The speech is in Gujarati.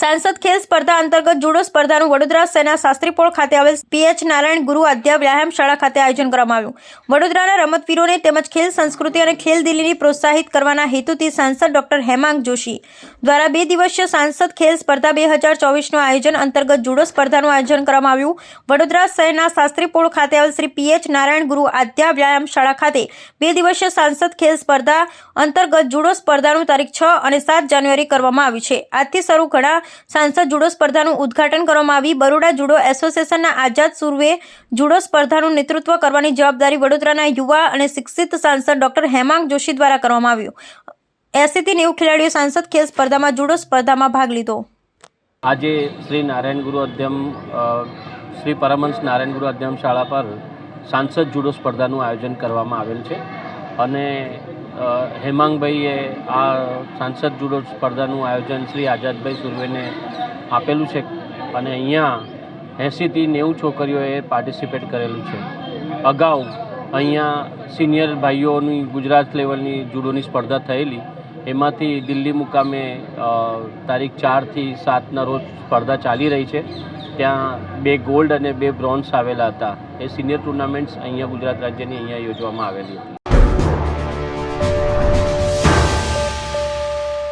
સાંસદ ખેલ સ્પર્ધા અંતર્ગત જુડો સ્પર્ધાનું વડોદરા સેના શાસ્ત્રીપોળ ખાતે આવેલ પીએચ નારાયણ ગુરુ આધ્યા વ્યાયામ શાળા ખાતે આયોજન કરવામાં આવ્યું. વડોદરાના રમતવીરોને તેમજ ખેલ સંસ્કૃતિ અને ખેલ દિલ્હીની પ્રોત્સાહિત કરવાના હેતુથી સાંસદ ડોક્ટર હેમાંગ જોશી દ્વારા બે દિવસીય સાંસદ ખેલ સ્પર્ધા બે હજાર ચોવીસનું આયોજન અંતર્ગત જુડો સ્પર્ધાનું આયોજન કરવામાં આવ્યું. વડોદરા શહેરના શાસ્ત્રીપોળ ખાતે આવેલ શ્રી પીએચ નારાયણ ગુરુ આધ્યા વ્યાયામ શાળા ખાતે બે દિવસીય સાંસદ ખેલ સ્પર્ધા અંતર્ગત જુડો સ્પર્ધાનું તારીખ છ અને સાત જાન્યુઆરી કરવામાં આવી છે. આજથી શરૂ ઘણા સાંસદ જુડો સ્પર્ધાનું ઉદ્ઘાટન કરવામાં આવી. બરોડા જુડો એસોસિએશનના આઝાદ સુરવે જુડો સ્પર્ધાનું નેતૃત્વ કરવાની જવાબદારી વડોદરાના યુવા અને શિક્ષિત સાંસદ ડોક્ટર હેમાંગ જોશી દ્વારા કરવામાં આવ્યું. એસીથી નેવું ખેલાડીઓ સાંસદ ખેલ સ્પર્ધામાં જુડો સ્પર્ધામાં ભાગ લીધો. આજે શ્રી નારાયણ ગુરુ અધ્યમ શ્રી પરમહંસ નારાયણ ગુરુ અધ્યમ શાળા પર સાંસદ જુડો સ્પર્ધાનું આયોજન કરવામાં આવેલ છે. અને હેમાંગભાઈએ આ સાંસદ જુડો સ્પર્ધાનું આયોજન શ્રી આઝાદભાઈ સુરવેને આપેલું છે અને અહીંયા એંસીથી નેવું છોકરીઓએ પાર્ટિસિપેટ કરેલું છે. અગાઉ અહીંયા સિનિયર ભાઈઓની ગુજરાત લેવલની જુડોની સ્પર્ધા થયેલી. એમાંથી દિલ્હી મુકામે તારીખ ચારથી સાતના રોજ સ્પર્ધા ચાલી રહી છે. ત્યાં બે ગોલ્ડ અને બે બ્રોન્ઝ આવેલા હતા. એ સિનિયર ટુર્નામેન્ટ્સ અહીંયા ગુજરાત રાજ્યની અહીંયા યોજવામાં આવેલી હતી.